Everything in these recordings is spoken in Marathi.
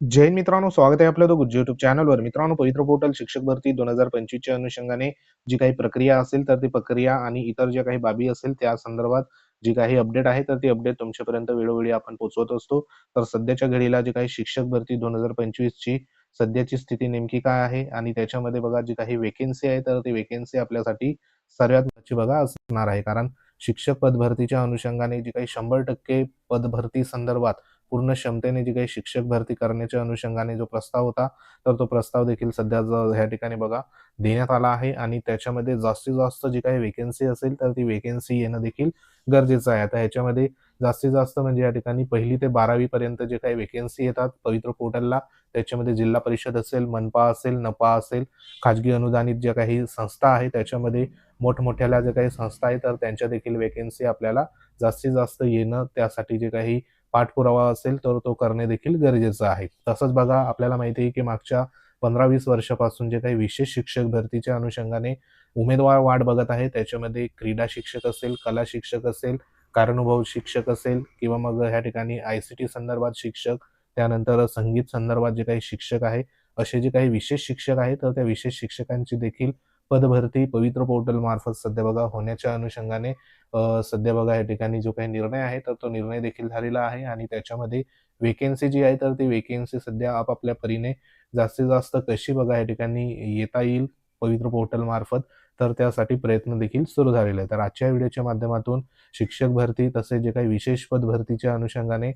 जैन मित्रांनो स्वागत आहे आपलं तो युट्यूब चॅनलवर मित्रांनो पवित्र पोर्टल शिक्षक भरती दोन हजार पंचवीसच्या अनुषंगाने जी काही प्रक्रिया असेल तर ती प्रक्रिया आणि इतर ज्या काही बाबी असेल त्या संदर्भात जी काही अपडेट आहे तर ती अपडेट तुमच्यापर्यंत वेळोवेळी आपण पोहोचवत असतो. तर सध्याच्या घडीला जी काही शिक्षक भरती दोन हजार पंचवीस ची सध्याची स्थिती नेमकी काय आहे आणि त्याच्यामध्ये बघा जी काही वेकेन्सी आहे तर ती वेकेन्सी आपल्यासाठी सर्वात महत्वाची बघा असणार आहे. कारण शिक्षक पदभरतीच्या अनुषंगाने जी काही शंभर टक्के पदभरती संदर्भात पूर्ण क्षमतेने जी काही शिक्षक भरती करण्याच्या अनुषंगाने जो प्रस्ताव होता तर तो प्रस्ताव देखील सध्या ह्या ठिकाणी बघा देण्यात आला आहे आणि त्याच्यामध्ये जास्तीत जास्त जी काही वेकेन्सी असेल तर ती वेकेन्सी येणं देखील गरजेचं आहे. आता ह्याच्यामध्ये जास्तीत जास्त म्हणजे या ठिकाणी पहिली ते बारावी पर्यंत जे काही वेकेन्सी येतात पवित्र पोर्टलला त्याच्यामध्ये जिल्हा परिषद असेल मनपा असेल नपा असेल खाजगी अनुदानित ज्या काही संस्था आहे त्याच्यामध्ये मोठमोठ्याला ज्या काही संस्था आहेत तर त्यांच्या देखील वेकेन्सी आपल्याला जास्तीत जास्त येणं त्यासाठी जे काही पाठपुरावा असेल तर तो करणे देखील गरजेचं आहे. तसंच बघा आपल्याला माहिती आहे की मागच्या पंधरा वीस वर्षापासून जे काही विशेष शिक्षक भरतीच्या अनुषंगाने उमेदवार वाट बघत आहे त्याच्यामध्ये क्रीडा शिक्षक असेल कला शिक्षक असेल कारणुभव शिक्षक असेल किंवा मग ह्या ठिकाणी आय सी टी संदर्भात शिक्षक त्यानंतर संगीत संदर्भात जे काही शिक्षक आहे असे जे काही विशेष शिक्षक आहेत तर त्या विशेष शिक्षकांची देखील पदभरती पवित्र पोर्टल मार्फत सध्या बघा होण्याच्या अनुषंगाने सध्या बघा या ठिकाणी जो काही निर्णय आहे तर तो निर्णय देखील झालेला आहे आणि त्याच्यामध्ये वेकेन्सी जी आहे तर ती वेकेन्सी सध्या आपापल्या परीने जास्तीत जास्त कशी बघा या ठिकाणी येता येईल पवित्र पोर्टल मार्फत तर त्यासाठी प्रयत्न देखील सुरू झालेले आहे तर आजच्या व्हिडिओच्या माध्यमातून शिक्षक भरती तसेच जे काही विशेष पद भरतीच्या अनुषंगाने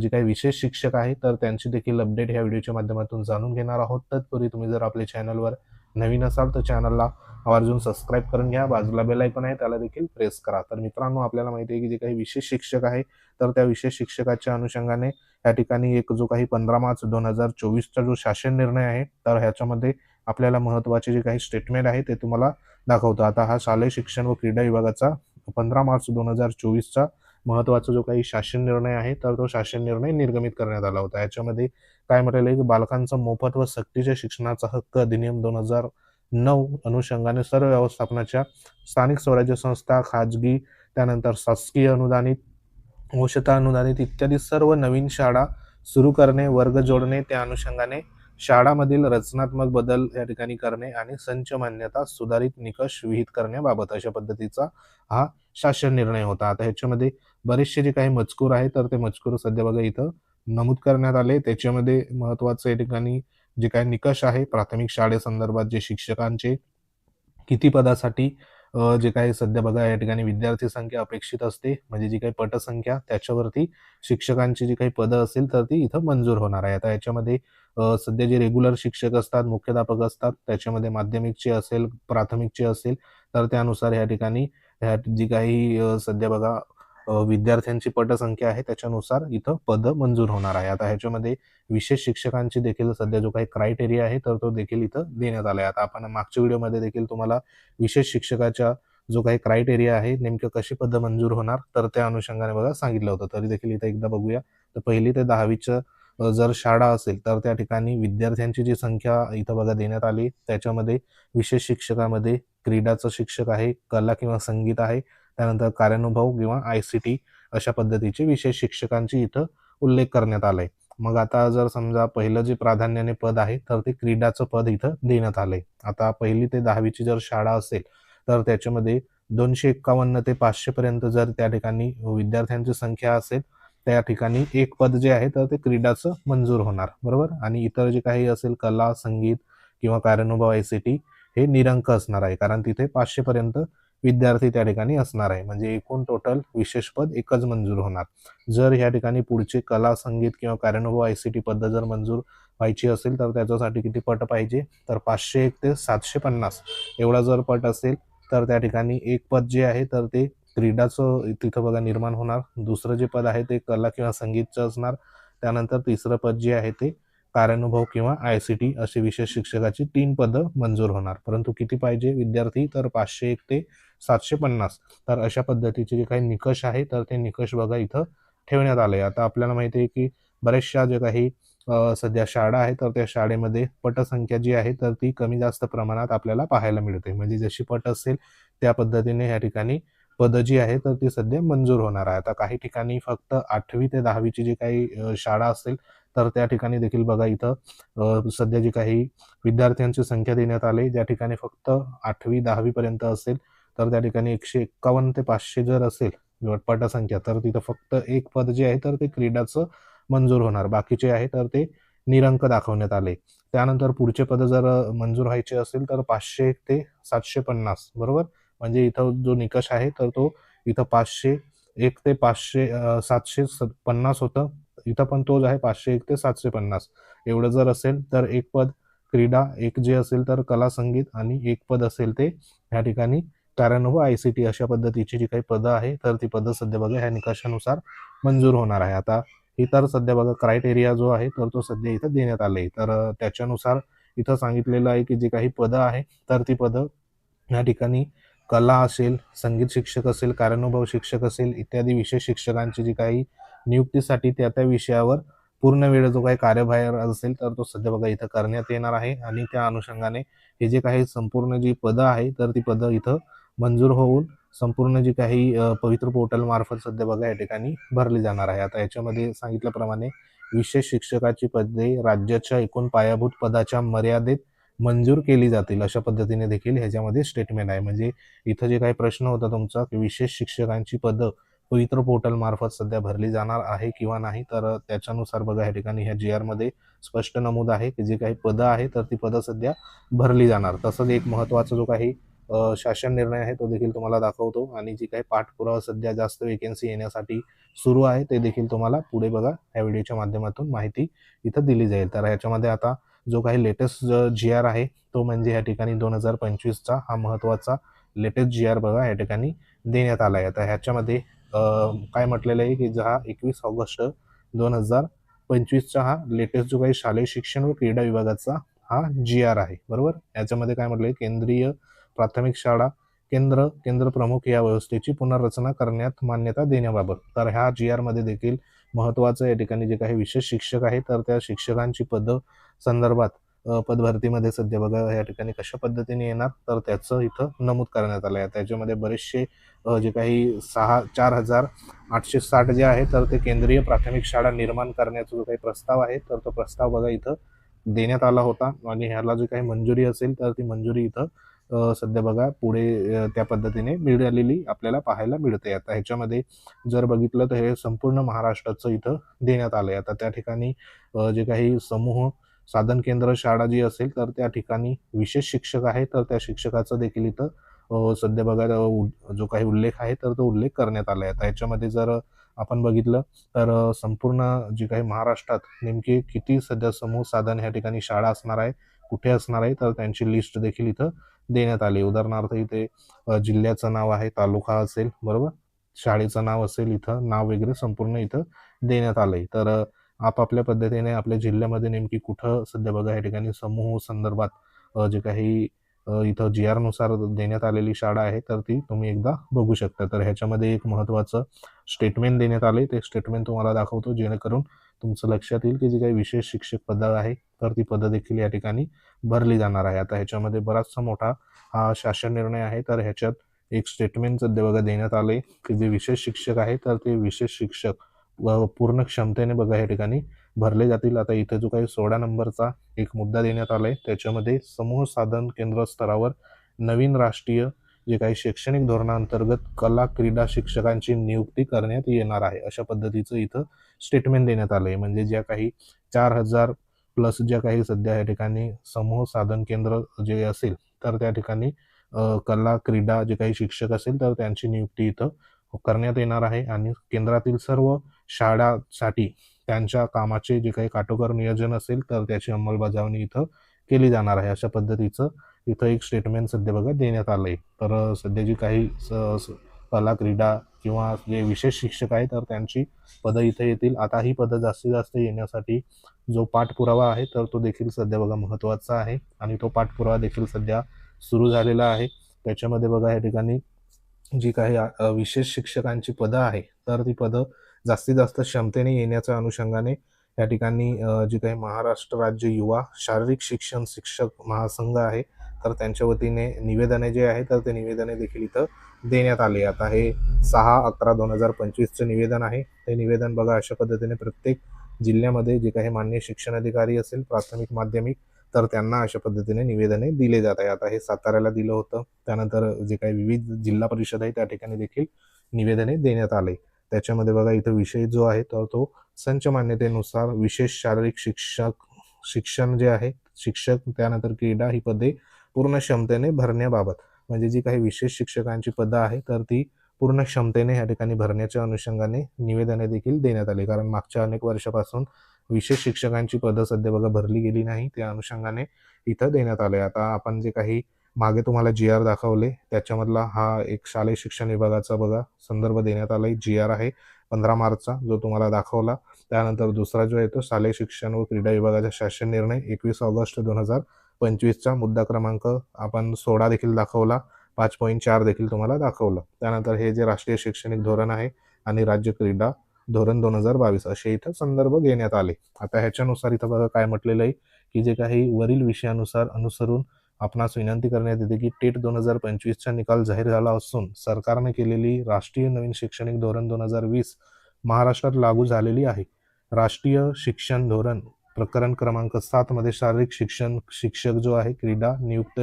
जे काही विशेष शिक्षक आहेत तर त्यांची देखील अपडेट ह्या व्हिडिओच्या माध्यमातून जाणून घेणार आहोत. तत्पूर्वी तुम्ही जर आपल्या चॅनलवर नवीन असाल तर चॅनलला आवर्जून सबस्क्राईब करून घ्या. बाजूला बेल आयकॉन आहे त्याला देखील प्रेस करा. तर मित्रांनो आपल्याला माहिती आहे की जे काही विशेष शिक्षक आहे तर त्या विशेष शिक्षकाच्या अनुषंगाने या ठिकाणी एक जो काही पंधरा मार्च दोन हजार चोवीसचा जो शासन निर्णय आहे तर ह्याच्यामध्ये आपल्याला महत्त्वाचे जे काही स्टेटमेंट आहे ते तुम्हाला दाखवतो. आता हा शालेय शिक्षण व क्रीडा विभागाचा पंधरा मार्च दोन हजार चोवीसचा महत्त्वाचा जो काही शासन निर्णय आहे तर तो शासन निर्णय निर्गमित करण्यात आला होता. याच्यामध्ये काय म्हटलेलं आहे की बालकांचा मोफत व सक्तीच्या शिक्षणाचा हक्क अधिनियम दोन हजार नऊ अनुषंगाने सर्व व्यवस्थापनाच्या स्थानिक स्वराज्य संस्था खाजगी त्यानंतर शासकीय अनुदानित औषधा अनुदानित इत्यादी सर्व नवीन शाळा सुरू करणे वर्ग जोडणे त्या अनुषंगाने शाळामधील रचनात्मक बदल या ठिकाणी करणे आणि संच मान्यता सुधारित निकष विहित करण्याबाबत अशा पद्धतीचा हा शासन निर्णय होता. आता ह्याच्यामध्ये बरेचसे जे काही मजकूर आहे तर ते मजकूर सध्या बघा इथं नमूद करण्यात आले. त्याच्यामध्ये महत्वाचं या ठिकाणी जे काही निकष आहे प्राथमिक शाळेसंदर्भात जे शिक्षकांचे किती पदासाठी जे काही सध्या बघा या ठिकाणी विद्यार्थी संख्या अपेक्षित असते म्हणजे जी काही पटसंख्या त्याच्यावरती शिक्षकांची जी काही पदं असेल तर ती इथं मंजूर होणार आहे. आता याच्यामध्ये सध्या जे रेग्युलर शिक्षक असतात मुख्याध्यापक असतात त्याच्यामध्ये माध्यमिकचे असेल प्राथमिकचे असेल तर त्यानुसार या ठिकाणी ह्या जी काही सध्या बघा विद्यार्थ्यांची पटसंख्या आहे त्याच्यानुसार इथं पद मंजूर होणार आहे आता ह्याच्यामध्ये विशेष शिक्षकांची देखील सध्या जो काही क्रायटेरिया आहे तर तो देखील इथं देण्यात आला आहे आता आपण मागच्या व्हिडिओमध्ये देखील तुम्हाला विशेष शिक्षकाच्या जो काही क्रायटेरिया आहे नेमकं कशी पद मंजूर होणार तर त्या अनुषंगाने बघा सांगितलं होतं. तरी देखील इथं एकदा बघूया. तर पहिली ते दहावीचं जर शाळा असेल तर त्या ठिकाणी विद्यार्थ्यांची जी संख्या इथं बघा देण्यात आली. त्याच्यामध्ये विशेष शिक्षकामध्ये क्रीडाचं शिक्षक आहे कला किंवा संगीत आहे त्यानंतर कार्यानुभव किंवा आय सी टी अशा पद्धतीचे विशेष शिक्षकांची इथं उल्लेख करण्यात आलाय. मग आता जर समजा पहिलं जे प्राधान्याने पद आहे तर ते क्रीडाचं पद इथं देण्यात आलंय. आता पहिली ते दहावीची जर शाळा असेल तर त्याच्यामध्ये दोनशे एक्कावन्न ते पाचशे पर्यंत जर त्या ठिकाणी विद्यार्थ्यांची संख्या असेल त्या ठिकाणी एक पद जे आहे तर ते क्रीडाचं मंजूर होणार. बरोबर? आणि इतर जे काही असेल कला संगीत किंवा कार्यानुभव आय सी टी हे निरंक असणार आहे. कारण तिथे पाचशे पर्यंत विद्यार्थी त्या ठिकाणी असणार आहे. म्हणजे एकूण टोटल विशेष पद एकच मंजूर होणार. जर ह्या ठिकाणी पुढचे कला संगीत किंवा कार्यानुभव आय सी टी पद जर मंजूर व्हायची असेल तर त्याच्यासाठी किती पट पाहिजे? तर पाचशे एक ते सातशे पन्नास. एवढा जर पट असेल तर त्या ठिकाणी एक पद जे आहे तर ते क्रीडाचं तिथं बघा निर्माण होणार. दुसरं जे पद आहे ते कला किंवा संगीतचं असणार. त्यानंतर तिसरं पद जे आहे ते कार्यानुभव किंवा आय सी टी असे विशेष शिक्षकाची तीन पदं मंजूर होणार. परंतु किती पाहिजे विद्यार्थी? तर पाचशे एक ते सातशे पन्नास. तर अशा पद्धतीचे जे काही निकष आहे तर ते निकष बघा इथं ठेवण्यात आले. आता आपल्याला माहिती आहे की बऱ्याचशा जे काही सध्या शाळा आहे तर त्या शाळेमध्ये पटसंख्या जी आहे तर ती कमी जास्त प्रमाणात आपल्याला पाहायला मिळते. म्हणजे जशी पट असेल त्या पद्धतीने या ठिकाणी पद जी आहे तर ती सध्या मंजूर होणार आहे आता काही ठिकाणी फक्त आठवी ते दहावीची जी काही शाळा असेल तर त्या ठिकाणी देखील बघा इथं सध्या जी काही विद्यार्थ्यांची संख्या देण्यात आली ज्या ठिकाणी फक्त आठवी दहावी पर्यंत असेल तर त्या ठिकाणी एकशे एक्कावन्न ते पाचशे जर असेल गटपाटा संख्या तर तिथं फक्त एक पद जे आहे तर ते क्रीडाचं मंजूर होणार. बाकीचे आहे तर ते निरंक दाखवण्यात आले. त्यानंतर पुढचे पद जर मंजूर व्हायचे असेल तर पाचशे ते सातशे पन्नास बरोबर? म्हणजे इथं जो निकष आहे तर तो इथं पाचशे एक ते पाचशे सातशे स- पन्नास होतं. इथं पण तोच आहे पाचशे एक ते सातशे पन्नास. एवढं जर असेल तर एक पद क्रीडा एक जे असेल तर कला संगीत आणि एक पद असेल ते ह्या ठिकाणी कार्यानुभव आय सी टी अशा पद्धतीची जी काही पदं आहे तर ती पदं सध्या बघा ह्या निकषानुसार मंजूर होणार आहे. आता ही तर सध्या बघा क्रायटेरिया जो आहे तर तो सध्या इथं देण्यात आले तर त्याच्यानुसार इथं सांगितलेलं आहे की जी काही पदं आहे तर ती पदं या ठिकाणी कला असेल संगीत शिक्षक असेल कार्यानुभव शिक्षक असेल इत्यादी विषय शिक्षकांची जी काही नियुक्तीसाठी त्या त्या विषयावर पूर्ण वेळ जो काही कार्यभार असेल तर तो सध्या बघा इथं करण्यात येणार आहे. आणि त्या अनुषंगाने हे जे काही संपूर्ण जी पदं आहे तर ती पदं इथं मंजूर होऊन संपूर्ण जी काही पवित्र पोर्टल मार्फत सध्या बघा या ठिकाणी भरली जाणार आहे. आता याच्यामध्ये सांगितल्याप्रमाणे विशेष शिक्षकाची पदे राज्याच्या एकूण पायाभूत पदाच्या मर्यादेत मंजूर केली जातील अशा पद्धतीने देखील ह्याच्यामध्ये स्टेटमेंट आहे. म्हणजे इथं जे काही प्रश्न होता तुमचा की विशेष शिक्षकांची पदं पवित्र पोर्टल मार्फत सध्या भरली जाणार आहे किंवा नाही तर त्याच्यानुसार बघा या ठिकाणी ह्या जी आरमध्ये स्पष्ट नमूद आहे की जे काही पदं आहे तर ती पदं सध्या भरली जाणार. तसंच एक महत्त्वाचा जो काही शासन निर्णय आहे तो देखील तुम्हाला दाखवतो आणि जी काही पाठपुरावा सध्या जास्त वेकेन्सी येण्यासाठी सुरू आहे ते देखील तुम्हाला पुढे बघा या व्हिडिओच्या माध्यमातून माहिती इथं दिली जाईल. तर ह्याच्यामध्ये आता जो काही लेटेस्ट जी आर आहे तो म्हणजे या ठिकाणी दोन हजार पंचवीसचा हा महत्त्वाचा लेटेस्ट जी आर बघा या ठिकाणी देण्यात आला आहे आता ह्याच्यामध्ये काय म्हटलेलं आहे की हा एकवीस ऑगस्ट दोन हजार पंचवीसचा हा लेटेस्ट जो काही शालेय शिक्षण व क्रीडा विभागाचा हा जी आर आहे. बरोबर? याच्यामध्ये काय म्हटलंय? केंद्रीय प्राथमिक शाळा केंद्र केंद्र प्रमुख या व्यवस्थेची पुनर्रचना करण्यात मान्यता देण्याबाबत. तर ह्या जी आरमध्ये देखील महत्त्वाचं या ठिकाणी जे काही विशेष शिक्षक आहे तर त्या शिक्षकांची पद संदर्भात पदभरतीमध्ये सध्या बघा या ठिकाणी कशा पद्धतीने येणार तर त्याचं इथं नमूद करण्यात आलं आहे त्याच्यामध्ये बरेचसे जे काही सहा चार हजार आठशे साठ जे आहे तर ते केंद्रीय प्राथमिक शाळा निर्माण करण्याचा जो काही प्रस्ताव आहे तर तो प्रस्ताव बघा इथं देण्यात आला होता. आणि ह्याला जी काही मंजुरी असेल तर ती मंजुरी इथं सध्या बघा पुढे त्या पद्धतीने मिळालेली आपल्याला पाहायला मिळते. आता ह्याच्यामध्ये जर बघितलं तर हे संपूर्ण महाराष्ट्राचं इथं देण्यात आलं आहे आता त्या ठिकाणी जे काही समूह साधन केंद्र शाळा जी असेल तर त्या ठिकाणी विशेष शिक्षक आहे तर त्या शिक्षकाचं देखील इथं सध्या बघा उ- जो काही उल्लेख आहे तर तो उल्लेख करण्यात आला आहे आता ह्याच्यामध्ये जर आपण बघितलं तर संपूर्ण जी काही महाराष्ट्रात नेमके किती सध्या समूह साधन ह्या ठिकाणी शाळा असणार आहे कुठे असणार आहे तर त्यांची लिस्ट देखील इथं देण्यात आले. उदाहरणार्थ इथे जिल्ह्याचं नाव आहे तालुका असेल बरोबर? शाळेचं नाव असेल इथं नाव वगैरे संपूर्ण इथं देण्यात आलंय. तर आपापल्या पद्धतीने आपल्या जिल्ह्यामध्ये नेमकी कुठं सध्या बघा या ठिकाणी समूह संदर्भात जे काही इथं जी आरनुसार देण्यात आलेली शाळा आहे तर ती तुम्ही एकदा बघू शकता. तर ह्याच्यामध्ये एक महत्त्वाचं स्टेटमेंट देण्यात आले ते स्टेटमेंट तुम्हाला दाखवतो जेणेकरून तुमचं लक्षात येईल की जी काही विशेष शिक्षक पदं आहे तर ती पदं देखील या ठिकाणी भरली जाणार आहे आता ह्याच्यामध्ये बराचसा मोठा हा शासन निर्णय आहे तर ह्याच्यात एक स्टेटमेंट सध्या बघा देण्यात आले की जे विशेष शिक्षक आहे तर ते विशेष शिक्षक व पूर्ण क्षमतेने बघा या ठिकाणी भरले जातील. आता इथे जो काही सोळा नंबरचा एक मुद्दा देण्यात आलाय त्याच्यामध्ये समूह साधन केंद्र स्तरावर नवीन राष्ट्रीय जे काही शैक्षणिक धोरणाअंतर्गत कला क्रीडा शिक्षकांची नियुक्ती करण्यात येणार आहे. अशा पद्धतीचं इथं स्टेटमेंट देण्यात आलंय. म्हणजे ज्या काही चार हजार प्लस ज्या काही सध्या या ठिकाणी समूह साधन केंद्र जे असेल तर त्या ठिकाणी कला क्रीडा जे काही शिक्षक असेल तर त्यांची नियुक्ती इथं करण्यात येणार आहे. आणि केंद्रातील सर्व शाळासाठी त्यांच्या कामाचे जे काही काटोकर नियोजन असेल तर त्याची अंमलबजावणी इथं केली जाणार आहे. अशा पद्धतीचं इथं एक स्टेटमेंट सध्या बघा देण्यात आलं आहे तर सध्या जी काही स- कला क्रीडा किंवा जे विशेष शिक्षक आहे तर त्यांची पदं इथे येतील. आता ही पदं जास्तीत जास्त येण्यासाठी जो पाठपुरावा आहे तर तो देखील सध्या बघा महत्त्वाचा आहे आणि तो पाठपुरावा देखील सध्या सुरू झालेला आहे. त्याच्यामध्ये बघा या ठिकाणी जी काही विशेष शिक्षकांची पदं आहे तर ती पदं जास्तीत जास्त क्षमतेने येण्याच्या अनुषंगाने या ठिकाणी जी काही महाराष्ट्र राज्य युवा शारीरिक शिक्षण शिक्षक महासंघ आहे तर त्यांच्या वतीने निवेदने जे आहे तर ते निवेदने देखील इथं देण्यात आले. आता हे सहा अकरा दोन हजार पंचवीसचं निवेदन आहे. ते निवेदन बघा अशा पद्धतीने प्रत्येक जिल्ह्यामध्ये जे काही मान्य शिक्षण अधिकारी असेल प्राथमिक माध्यमिक तर त्यांना अशा पद्धतीने निवेदने दिले जात आहे आता हे साताऱ्याला दिलं होतं. त्यानंतर जे काही विविध जिल्हा परिषद आहे त्या ठिकाणी देखील निवेदने देण्यात आले. त्याच्यामध्ये बघा इथं विषय जो आहे तर तो संच मान्यतेनुसार विशेष शारीरिक शिक्षक शिक्षण जे आहे शिक्षक त्यानंतर क्रीडा ही पदे पूर्ण क्षमतेने भरण्याबाबत. म्हणजे जी काही विशेष शिक्षकांची पदं आहे तर ती पूर्ण क्षमतेने या ठिकाणी भरण्याच्या अनुषंगाने निवेदने देखील देण्यात आली. कारण मागच्या अनेक वर्षापासून विशेष शिक्षकांची पदं सध्या बघा भरली गेली नाही त्या अनुषंगाने इथं देण्यात आले आता आपण जे काही मागे तुम्हाला जी आर दाखवले त्याच्यामधला हा एक शालेय शिक्षण विभागाचा बघा संदर्भ देण्यात आलाय. जी आर आहे. पंधरा मार्चचा जो तुम्हाला दाखवला. त्यानंतर दुसरा जो आहे तो शालेय शिक्षण व क्रीडा विभागाचा शासन निर्णय एकवीस ऑगस्ट दोन हजार पंचवीसचा. मुद्दा क्रमांक आपण सोळा देखील दाखवला. पाच पॉईंट चार देखील तुम्हाला दाखवलं. त्यानंतर हे जे राष्ट्रीय शैक्षणिक धोरण आहे आणि राज्य क्रीडा धोरण दोन हजार बावीस असे इथं संदर्भ घेण्यात आले. आता ह्याच्यानुसार इथं बघा काय म्हटलेलं आहे की जे काही वरील विषयानुसार अनुसरून आपणास विनंती करण्यात येते की टेट दोन हजार पंचवीसचा निकाल जाहीर झाला असून सरकारने केलेली राष्ट्रीय नवीन शैक्षणिक धोरण दोन हजार वीस महाराष्ट्रात लागू झालेली आहे. राष्ट्रीय शिक्षण धोरण प्रकरण क्रमांक सातमध्ये शारीरिक शिक्षण शिक्षक जो आहे क्रीडा नियुक्त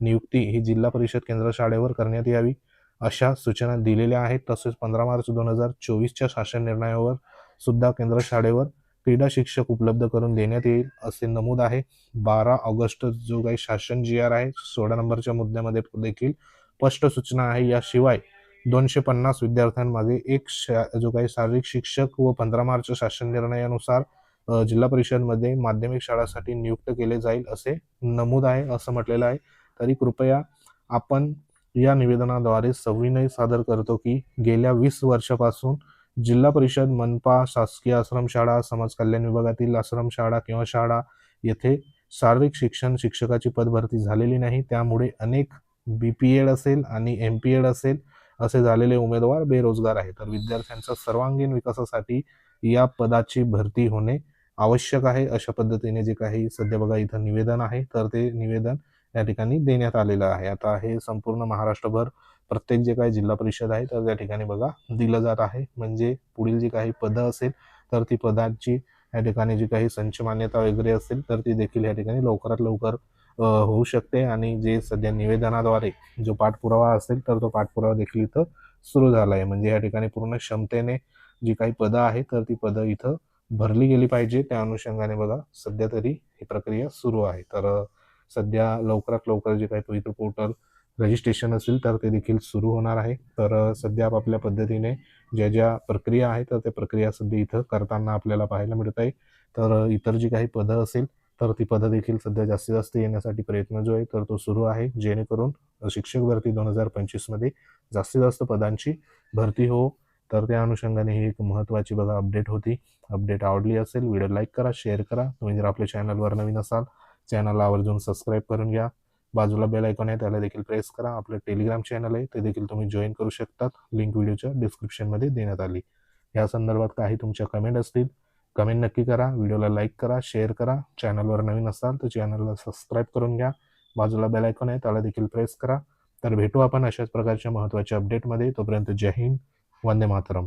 नियुक्ती ही जिल्हा परिषद केंद्र शाळेवर करण्यात यावी अशा सूचना दिलेल्या आहेत. तसेच पंधरा मार्च दोन हजार चोवीसच्या शासन निर्णयावर सुद्धा केंद्र शाळेवर क्रीडा शिक्षक उपलब्ध करून देण्यात येईल असे नमूद आहे. बारा ऑगस्ट जो काही शासन जी आर आहे सोळा नंबरच्या मुद्द्यामध्ये देखील स्पष्ट सूचना आहे. याशिवाय दोनशे पन्नास विद्यार्थ्यांमागे एक शा जो काही शारीरिक शिक्षक व पंधरा मार्च शासन निर्णयानुसार जिल्हा परिषदमध्ये माध्यमिक शाळांसाठी नियुक्त केले जाईल असे नमूद आहे असं म्हटलेलं आहे. तरी कृपया आपण या निवेदनाद्वारे सविनय सादर करतो की गेल्या वीस वर्षापासून जिल्हा परिषद मनपा शासकीय आश्रमशाळा समाज कल्याण विभागातील आश्रमशाळा किंवा शाळा येथे शारीरिक शिक्षण शिक्षकाची पदभरती झालेली नाही. त्यामुळे अनेक बी पी एड असेल आणि एम पी एड असेल असे झालेले उमेदवार बेरोजगार आहेत. तर विद्यार्थ्यांच्या सर्वांगीण विकासासाठी या पदाची भरती होणे आवश्यक आहे. अशा पद्धतीने जे काही सध्या बघा इथं निवेदन आहे तर ते निवेदन या ठिकाणी देण्यात आलेलं आहे. आता हे संपूर्ण महाराष्ट्रभर प्रत्येक जे काही जिल्हा परिषद आहे तर त्या ठिकाणी बघा दिलं जात आहे. म्हणजे पुढील जी काही पदं असेल तर ती पदांची या ठिकाणी जी काही संच मान्यता वगैरे असेल तर ती देखील या ठिकाणी लवकरात लवकर होऊ शकते. आणि जे सध्या निवेदनाद्वारे जो पाठपुरावा असेल तर तो पाठपुरावा देखील इथं सुरू झाला आहे म्हणजे या ठिकाणी पूर्ण क्षमतेने जी काही पदं आहेत तर ती पदं इथं भरली गेली पाहिजे. त्या अनुषंगाने बघा सध्या तरी ही प्रक्रिया सुरू आहे. तर सध्या लवकरात लवकर जे काही पवित्र पोर्टल रजिस्ट्रेशन असेल तर ते देखील सुरू होणार आहे. तर सध्या आपापल्या पद्धतीने ज्या ज्या प्रक्रिया आहेत तर त्या प्रक्रिया सध्या इथं करताना आपल्याला पाहायला मिळत आहे. तर इतर जी काही पदं असेल तर ती पदं देखील सध्या जास्तीत जास्त येण्यासाठी प्रयत्न जो आहे तर तो सुरू आहे. जेणेकरून शिक्षक भरती दोन हजार पंचवीसमध्ये जास्तीत जास्त पदांची भरती हो. तर त्या अनुषंगाने ही एक महत्त्वाची बघा अपडेट होती. अपडेट आवडली असेल व्हिडिओ लाईक करा शेअर करा. तुम्ही जर आपल्या चॅनलवर नवीन असाल चॅनलला आवर्जून सबस्क्राईब करून घ्या. बाजूला बेल आयकॉन आहे त्याला देखील प्रेस करा. आपलं टेलिग्राम चॅनल आहे ते देखील तुम्ही जॉईन करू शकतात. लिंक व्हिडिओच्या डिस्क्रिप्शनमध्ये देण्यात आली. या संदर्भात काही तुमच्या कमेंट असतील कमेंट नक्की करा. व्हिडिओला लाईक करा शेअर करा. चॅनलवर नवीन असाल तर चॅनलला सबस्क्राईब करून घ्या. बाजूला बेल आयकॉन आहे त्याला देखील प्रेस करा. तर भेटू आपण अशाच प्रकारच्या महत्त्वाच्या अपडेटमध्ये तोपर्यंत जय हिंद. वंदे मातरम.